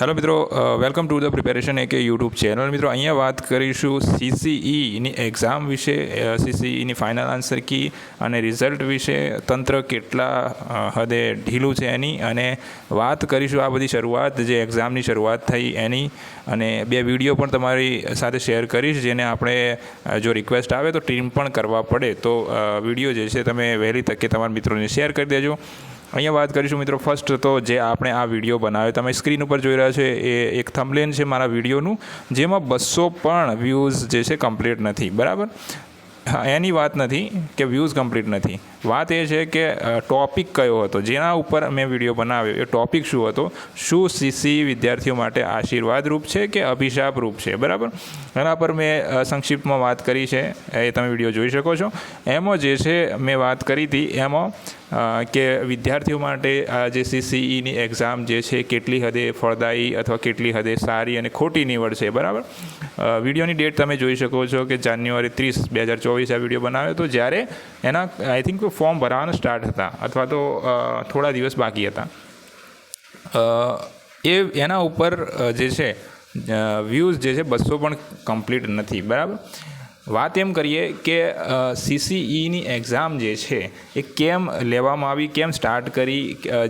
Hello મિત્રો welcome to the preparation એક YouTube channel મિત્રો, અહીંયા વાત કરીશું સીસીઈની એક્ઝામ વિશે સીસીઈની ફાઇનલ આન્સર કી અને રિઝલ્ટ વિશે, તંત્ર કેટલા હદે ઢીલું છે એની અને વાત કરીશું આ બધી શરૂઆત, જે એક્ઝામની શરૂઆત થઈ એની અને બે વીડિયો પણ તમારી સાથે શેર કરીશ, જેને આપણે જો રિક્વેસ્ટ આવે તો ટીમ પણ કરવા પડે. તો વીડિયો જે છે તમે વહેલી તકે તમારા મિત્રોને શેર કરી દેજો. અહીંયા વાત કરીશું મિત્રો ફર્સ્ટ તો જે આપણે આ વીડિયો બનાવ્યો, તમે સ્ક્રીન ઉપર જોઈ રહ્યા છો, એ એક થંબલેન છે મારા વિડીયોનું, જેમાં બસો પણ વ્યૂઝ જે છે કમ્પ્લીટ નથી, બરાબર? એની વાત નથી કે વ્યૂઝ કમ્પ્લીટ નથી. વાત એ છે કે ટોપિક કયો હતો, જેના ઉપર મેં વીડિયો બનાવ્યો, એ ટોપિક શું હતો? શું સીસી વિદ્યાર્થીઓ માટે આશીર્વાદ રૂપ છે કે અભિશાપ રૂપ છે, બરાબર? એના પર મેં સંક્ષિપ્તમાં વાત કરી છે, એ તમે વીડિયો જોઈ શકો છો. એમાં જે છે, મેં વાત કરી હતી, એમાં કે વિદ્યાર્થીઓ માટે આ જે સીસીઈની એક્ઝામ જે છે, કેટલી હદે ફળદાયી અથવા કેટલી હદે સારી અને ખોટી નીવડ બરાબર? વિડીયોની ડેટ તમે જોઈ શકો છો કે જાન્યુઆરી ત્રીસ, બે હજાર ચોવીસ આ વીડિયો બનાવ્યો હતો, જ્યારે એના આઈ થિંક ફોર્મ ભરવાના સ્ટાર્ટ હતા, અથવા તો થોડા દિવસ બાકી હતા. એ, એના ઉપર જે છે વ્યૂઝ જે છે બસો પણ કમ્પ્લીટ નથી, બરાબર? વાત એમ કરીએ કે સીસીઈની એક્ઝામ જે છે, એ કેમ લેવામાં આવી, કેમ સ્ટાર્ટ કરી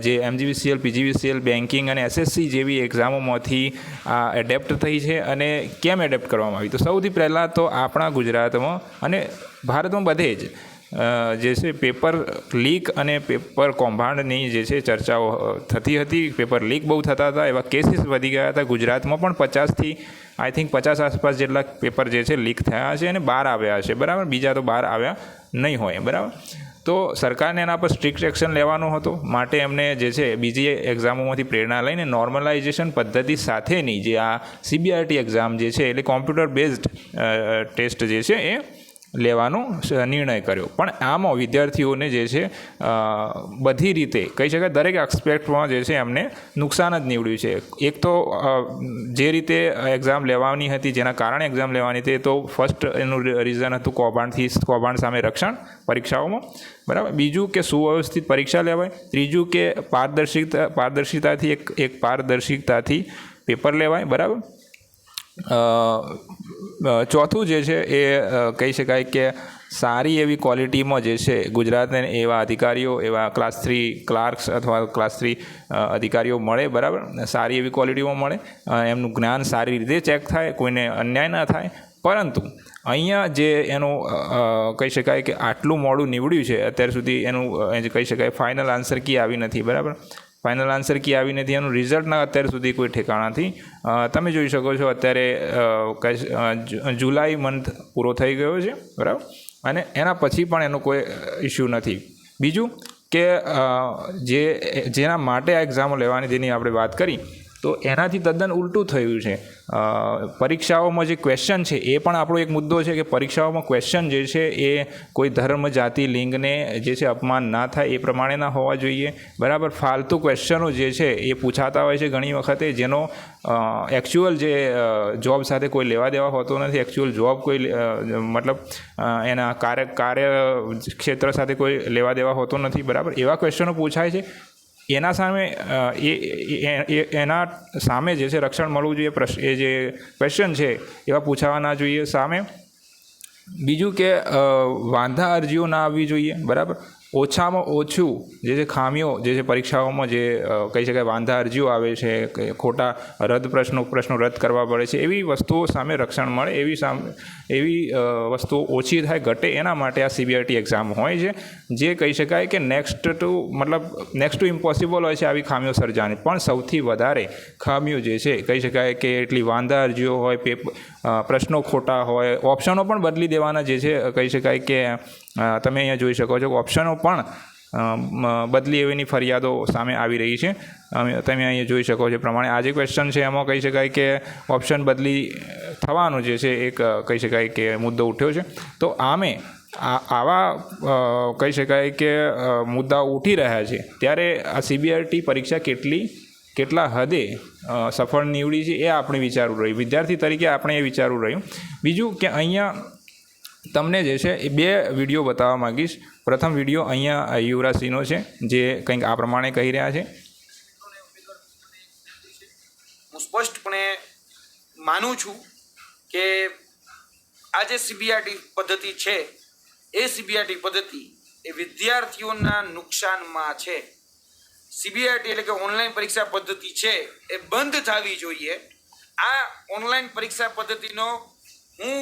જે એમજીવીસીએલ પીજીવીસીએલ બેન્કિંગ અને એસએસસી જેવી એક્ઝામોમાંથી આ એડેપ્ટ થઈ છે અને કેમ એડેપ્ટ કરવામાં આવી? તો સૌથી પહેલાં તો આપણા ગુજરાતમાં અને ભારતમાં બધે જ જે છે પેપર લીક અને પેપર કૌભાંડની જે છે ચર્ચાઓ થતી હતી. પેપર લીક બહુ થતા હતા. એવા કેસીસ વધી ગયા હતા. ગુજરાતમાં પણ પચાસથી આઈ થિંક પચાસ આસપાસ જેટલા પેપર જે છે લીક થયા છે અને બહાર આવ્યા છે. બરાબર? બીજા તો બહાર આવ્યા નહીં હોય. બરાબર? તો સરકારને એના પર સ્ટ્રિક્ટ એક્શન લેવાનો હતો. માટે એમને જે છે બીજી એક્ઝામોમાંથી પ્રેરણા લઈને નોર્મલાઇઝેશન પદ્ધતિ સાથેની જે આ સીબીઆરટી એક્ઝામ જે છે, એટલે કોમ્પ્યુટર બેઝડ ટેસ્ટ જે છે એ લેવાનો નિર્ણય કર્યો. પણ આમાં વિદ્યાર્થીઓને જે છે બધી રીતે, કહી શકાય દરેક એક્સપેક્ટમાં જે છે, એમને નુકસાન જ નીવડ્યું છે. એક તો જે રીતે એક્ઝામ લેવાની હતી, જેના કારણે એક્ઝામ લેવાની હતી તો ફર્સ્ટ એનું રીઝન હતું કૌભાંડથી, કૌભાંડ સામે રક્ષણ પરીક્ષાઓમાં. બરાબર? બીજું કે સુવ્યવસ્થિત પરીક્ષા લેવાય. ત્રીજું કે પારદર્શિતા, પારદર્શિતાથી એક એક પારદર્શિકતાથી પેપર લેવાય. બરાબર? ચોથું જે છે એ કહી શકાય કે સારી એવી ક્વોલિટીમાં જે છે ગુજરાતને એવા અધિકારીઓ, એવા ક્લાસ થ્રી ક્લાર્ક્સ અથવા ક્લાસ થ્રી અધિકારીઓ મળે, બરાબર? સારી એવી ક્વોલિટીમાં મળે એમનું જ્ઞાન સારી રીતે ચેક થાય, કોઈને અન્યાય ના થાય. પરંતુ અહીંયા જે એનું કહી શકાય કે આટલું મોડું નીવડ્યું છે, અત્યાર સુધી એનું કહી શકાય ફાઇનલ આન્સર કી આવી નથી, બરાબર? ફાઇનલ આન્સર કી આવી નથી. એનું રિઝલ્ટના અત્યાર સુધી કોઈ ઠેકાણાથી તમે જોઈ શકો છો અત્યારે જુલાઈ મંથ પૂરો થઈ ગયો છે. બરાબર? અને એના પછી પણ એનો કોઈ ઇસ્યુ નથી. બીજું કે જે, જેના માટે આ એક્ઝામો લેવાની જેની આપણે વાત કરી તો એનાથી તદ્દન ઉલટું થયું છે. પરીક્ષાઓમાં જે ક્વેશ્ચન છે, એ પણ આપણો એક મુદ્દો છે કે પરીક્ષાઓમાં ક્વેશ્ચન જે છે, એ કોઈ ધર્મ, જાતિ, લિંગને જે છે અપમાન ના થાય એ પ્રમાણેના હોવા જોઈએ. બરાબર? ફાલતુ ક્વેશ્ચનો જે છે, એ પૂછાતા હોય છે ઘણી વખતે જેનો એકચ્યુઅલ જે જોબ સાથે કોઈ લેવા દેવા હોતો નથી. એકચ્યુઅલ જોબ કોઈ મતલબ એના કાર્ય કાર્ય ક્ષેત્ર સાથે કોઈ લેવા દેવા હોતો નથી. બરાબર? એવા ક્વેશ્ચનો પૂછાય છે. એના સામે એ એના સામે જે છે રક્ષણ મળવું જોઈએ પ્રશ્ન એ જે ક્વેશ્ચન છે, એવા પૂછાવા ના જોઈએ સામે. બીજું કે વાંધા અરજીઓ ના આવવી જોઈએ, બરાબર? ઓછામાં ઓછું જે જે ખામીઓ, જે જે પરીક્ષાઓમાં જે કહી શકાય વાંધા અરજીઓ આવે છે, કે ખોટા રદ પ્રશ્નો પ્રશ્નો રદ કરવા પડે છે, એવી વસ્તુઓ સામે રક્ષણ મળે, એવી સામે, એવી વસ્તુઓ ઓછી થાય, ઘટે, એના માટે આ સીબીઆરટી એક્ઝામ હોય છે. જે કહી શકાય કે નેક્સ્ટ ટુ મતલબ નેક્સ્ટ ટુ ઇમ્પોસિબલ હોય છે, આવી ખામીઓ સર્જાની પણ સૌથી વધારે ખામીઓ જે છે, કહી શકાય કે એટલી વાંધા અરજીઓ હોય પેપર પ્રશ્નો ખોટા હોય ઓપ્શનો પણ બદલી દેવાના જે છે કહી શકાય કે તમે અહીંયા જોઈ શકો છો ઓપ્શનો પણ બદલી એવીની ફરિયાદો સામે આવી રહી છે. તમે અહીંયા જોઈ શકો છો પ્રમાણે. આ જે ક્વેશ્ચન છે, એમાં કહી શકાય કે ઓપ્શન બદલી થવાનું જે છે એક કહી શકાય કે મુદ્દો ઉઠ્યો છે. તો આમે આવા કહી શકાય કે મુદ્દા ઉઠી રહ્યા છે, ત્યારે આ સીબીઆરટી પરીક્ષા કેટલી, કેટલા હદે સફળ નીવડી છે એ આપણે વિચારવું રહ્યું. વિદ્યાર્થી તરીકે આપણે એ વિચારવું રહ્યું. બીજું કે અહીંયા તમને જે છે એ બે વીડિયો બતાવવા માંગીશ. પ્રથમ વીડિયો અહીંયા યુવરાજસિંહનો છે, જે કંઈક આ પ્રમાણે કહી રહ્યા છે. હું સ્પષ્ટપણે માનું છું કે આ જે સીબીઆરટી પદ્ધતિ છે, એ સીબીઆરટી પદ્ધતિ એ વિદ્યાર્થીઓના નુકસાનમાં છે. સીબીઆરટી એટલે કે ઓનલાઈન પરીક્ષા પદ્ધતિ છે, એ બંધ થવી જોઈએ. આ ઓનલાઈન પરીક્ષા પદ્ધતિનો હું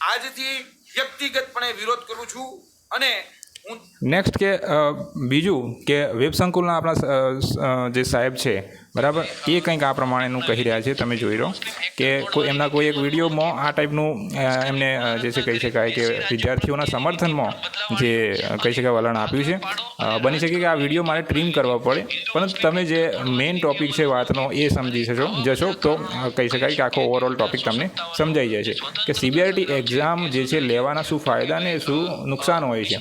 આજથી વ્યક્તિગતપણે વિરોધ કરું છું અને નેક્સ્ટ કે બીજું કે વેબ સંકુલના આપણા જે સાહેબ છે બરાબર? એ કંઈક આ પ્રમાણેનું કહી રહ્યા છે, તમે જોઈ લો. કે કોઈ એમના કોઈ એક વિડીયોમાં આ ટાઈપનું એમને જે છે કહી શકાય કે વિદ્યાર્થીઓના સમર્થનમાં જે કહી શકાય વલણ આપ્યું છે. બની શકે કે આ વીડિયો મારે ટ્રીમ કરવા પડે પરંતુ તમે જે મેઇન ટોપિક છે વાતનો એ સમજી જશો જશો તો કહી શકાય કે આખો ઓવરઓલ ટોપિક તમને સમજાઈ જશે કે સીબીઆઈટી એક્ઝામ જે છે લેવાના શું ફાયદા ને શું નુકસાન હોય છે.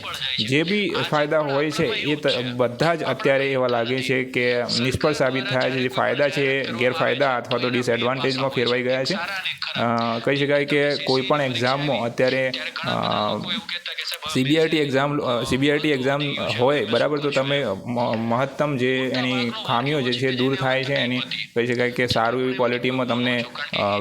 જે બી ફાયદા હોય છે, એ બધા જ અત્યારે એવા લાગે છે કે નિષ્ફળ સાબિત થયા છે જે ફાયદા છે, ગેરફાયદા અથવા તો ડિસએડવાન્ટેજમાં ફેરવાઈ ગયા છે. કહી શકાય કે કોઈ પણ એક્ઝામમાં અત્યારે સીબીઆરટી એક્ઝામ સીબીઆરટી એક્ઝામ હોય, બરાબર, તો તમે મહત્તમ જે એની ખામીઓ જે છે, દૂર થાય છે. એની કહી શકાય કે સારું એવી ક્વોલિટીમાં તમને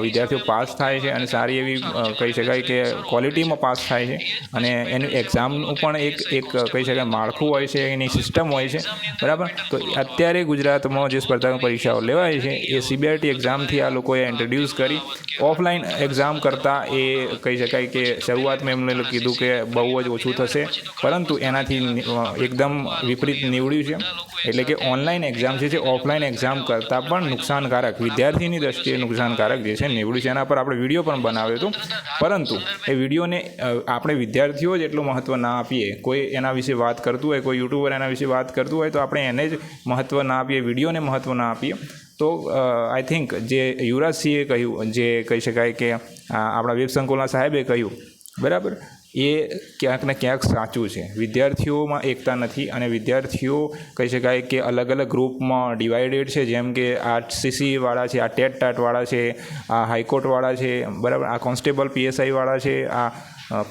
વિદ્યાર્થીઓ પાસ થાય છે અને સારી એવી કહી શકાય કે ક્વોલિટીમાં પાસ થાય છે. અને એનું એક્ઝામનું પણ એક એક, કહી શકાય, માળખું હોય છે, એની સિસ્ટમ હોય છે. બરાબર? તો અત્યારે ગુજરાતમાં જે સ્પર્ધાત્મક પરીક્ષાઓ લેવાય છે. એ સીબીઆઈટી એક્ઝામથી આ લોકોએ ઇન્ટ્રોડ્યુસ કરી. ઓફલાઈન એક્ઝામ કરતાં એ કહી શકાય કે શરૂઆતમાં એમને કીધું કે બહુ જ ઓછું થશે. પરંતુ એનાથી નિ- અ, એકદમ વિપરીત નીવડ્યું છે. એટલે કે ઓનલાઈન એક્ઝામ છે જે ઓફલાઈન એક્ઝામ કરતાં પણ નુકસાનકારક વિદ્યાર્થીની દ્રષ્ટિએ નુકસાનકારક જે છે નીવડ્યું છે. એના પર આપણે વીડિયો પણ બનાવ્યો હતો. પરંતુ એ વિડીયોને અ, આપણે વિદ્યાર્થીઓ જ એટલું મહત્ત્વ ના આપીએ. કોઈ એના વિશે વાત કરતું હોય કોઈ યુટ્યુબર એના વિશે વાત કરતું હોય તો આપણે એને જ મહત્ત્વ ના આપીએ વિડીયોને મહત્ત્વ ના આપીએ તો આઈ થિંક જે યુવરાજસિંહે કહ્યું, જે કહી શકાય કે આપણા વેબ સંકુલના સાહેબે કહ્યું, બરાબર? એ ક્યાંક ને ક્યાંક સાચું છે. વિદ્યાર્થીઓમાં એકતા નથી અને વિદ્યાર્થીઓ કહી શકાય કે અલગ અલગ ગ્રુપમાં ડિવાઇડેડ છે. જેમ કે આ સીસીવાળા છે, આ ટેટ ટાટવાળા છે, આ હાઈકોર્ટવાળા છે, બરાબર? આ કોન્સ્ટેબલ પીએસઆઈવાળા છે, આ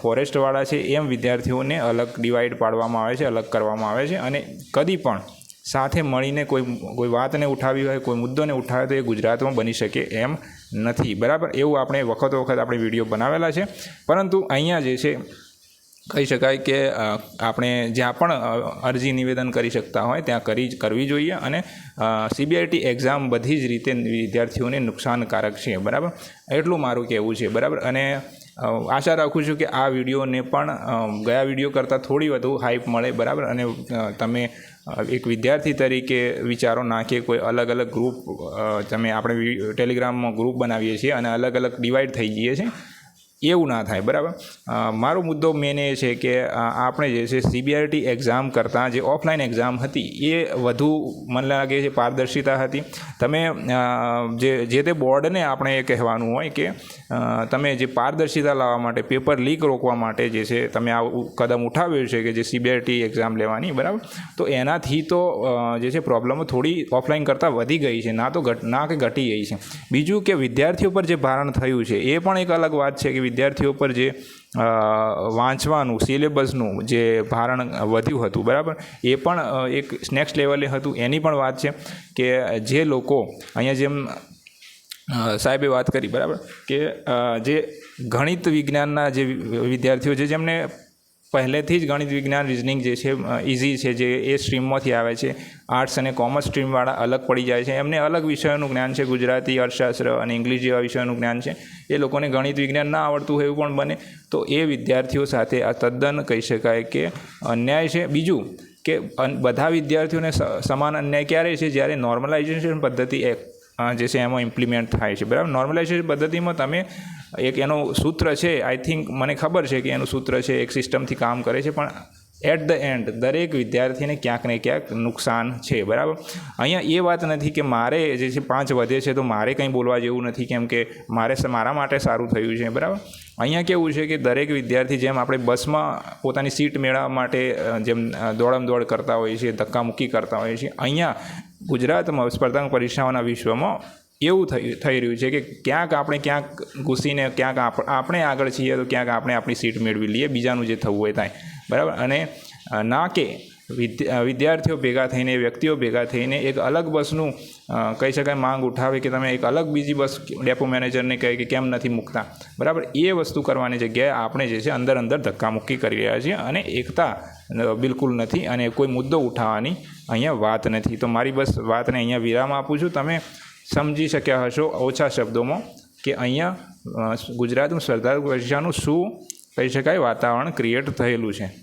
ફોરેસ્ટવાળા છે. એમ વિદ્યાર્થીઓને અલગ ડિવાઈડ પાડવામાં આવે છે, અલગ કરવામાં આવે છે અને કદી પણ સાથે મળીને કોઈ કોઈ વાતને ઉઠાવી હોય, કોઈ મુદ્દોને ઉઠાવે તો એ ગુજરાતમાં બની શકે એમ નથી. બરાબર? એવું આપણે વખતો વખત આપણે વીડિયો બનાવેલા છે. પરંતુ અહીંયા જે છે, કહી શકાય કે આપણે જ્યાં પણ અરજી નિવેદન કરી શકતા હોય, ત્યાં કરી કરવી જોઈએ અને સીબીઆઈટી એક્ઝામ બધી જ રીતે વિદ્યાર્થીઓને નુકસાનકારક છે. બરાબર? એટલું મારું કહેવું છે. બરાબર? અને આશા રાખું છું કે આ વિડીયોને પણ ગયા વીડિયો કરતાં થોડી વધુ હાઇપ મળે, બરાબર? અને તમે એક વિદ્યાર્થી તરીકે વિચારો નાખીએ કોઈ અલગ અલગ ગ્રુપ તમે આપણે ટેલિગ્રામમાં ગ્રુપ બનાવીએ છીએ અને અલગ અલગ ડિવાઈડ થઈ જઈએ છીએ. એવું ના થાય, બરાબર? મારો મુદ્દો મેન એ છે કે આપણે જે છે સીબીઆરટી એક્ઝામ કરતાં જે ઓફલાઈન એક્ઝામ હતી, એ વધુ મને લાગે છે પારદર્શિતા હતી. તમે જે જે તે બોર્ડને આપણે એ કહેવાનું હોય કે તમે જે પારદર્શિતા લાવવા માટે, પેપર લીક રોકવા માટે જે છે તમે આ કદમ ઉઠાવ્યું છે કે જે સીબીઆરટી એક્ઝામ લેવાની, બરાબર? તો એનાથી તો જે છે પ્રોબ્લમો થોડી ઓફલાઈન કરતાં વધી ગઈ છે, ના તો ઘટ, ના કે ઘટી ગઈ છે. બીજું કે વિદ્યાર્થીઓ પર જે ભારણ થયું છે, એ પણ એક અલગ વાત છે કે વિદ્યાર્થીઓ પર જે વાંચવાનું, સિલેબસનું જે ભારણ વધ્યું હતું, બરાબર? એ પણ એક નેક્સ્ટ લેવલે હતું. એની પણ વાત છે કે જે લોકો અહીંયા જેમ સાહેબે વાત કરી, બરાબર? કે જે ગણિત વિજ્ઞાનના જે વિદ્યાર્થીઓ છે, જેમને પહેલેથી જ ગણિત, વિજ્ઞાન રિઝનિંગ જે છે ઇઝી છે, જે એ સ્ટ્રીમમાંથી આવે છે. આર્ટ્સ અને કોમર્સ સ્ટ્રીમવાળા અલગ પડી જાય છે. એમને અલગ વિષયોનું જ્ઞાન છે. ગુજરાતી અર્થશાસ્ત્ર અને ઇંગ્લિશ જેવા વિષયોનું જ્ઞાન છે. એ લોકોને ગણિત, વિજ્ઞાન ના આવડતું એવું પણ બને. તો એ વિદ્યાર્થીઓ સાથે આ તદ્દન કહી શકાય કે અન્યાય છે. બીજું કે બધા વિદ્યાર્થીઓને સમાન અન્યાય ક્યારે છે? જ્યારે નોર્મલાઇઝેશન પદ્ધતિ એક જે છે એમાં ઇમ્પ્લિમેન્ટ થાય છે. બરાબર? નોર્મલાઇઝેશન પદ્ધતિમાં તમે એક એનું સૂત્ર છે આઈ થિંક મને ખબર છે કે એનું સૂત્ર છે, એક સિસ્ટમથી કામ કરે છે, પણ એટ ધ એન્ડ દરેક વિદ્યાર્થીને ક્યાંક ને ક્યાંક નુકસાન છે, બરાબર? અહીંયા એ વાત નથી કે મારે જે છે પાંચ વધે છે તો મારે કંઈ બોલવા જેવું નથી, કેમ કે મારે મારા માટે સારું થયું છે, બરાબર? અહીંયા કેવું છે કે દરેક વિદ્યાર્થી જેમ આપણે બસમાં પોતાની સીટ મેળવવા માટે જેમ દોડમ દોડ કરતા હોઈએ છીએ, ધક્કામુક્કી કરતા હોઈએ છીએ, અહીંયા ગુજરાતમાં સ્પર્ધાત્મક પરીક્ષાઓના વિશ્વમાં એવું થઈ થઈ રહ્યું છે કે ક્યાંક આપણે ક્યાંક ઘૂસીને ક્યાંક આપણે આગળ છીએ તો ક્યાંક આપણે આપણી સીટ મેળવી લઈએ, બીજાનું જે થવું હોય થાય બરાબર? અને ના કે વિદ્યા વિદ્યાર્થીઓ ભેગા થઈને, વ્યક્તિઓ ભેગા થઈને એક અલગ બસનું કહી શકાય માંગ ઉઠાવે કે તમે એક અલગ બીજી બસ ડેપો મેનેજરને કહે કે કેમ નથી મૂકતા. બરાબર? એ વસ્તુ કરવાની જગ્યાએ આપણે જે છે અંદર અંદર ધક્કામુક્કી કરી રહ્યા છીએ અને એકતા બિલકુલ નથી અને કોઈ મુદ્દો ઉઠાવવાની અહીંયા વાત નથી. તો મારી બસ વાતને અહીંયા વિરામ આપું છું. તમે સમજી શક્યા હશો ઓછા શબ્દોમાં કે અહીંયા ગુજરાતનું સરદાર પરીક્ષાનું શું કહી શકાય? વાતાવરણ ક્રિએટ થયેલું છે.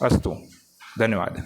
અસ્તુ. ધન્યવાદ.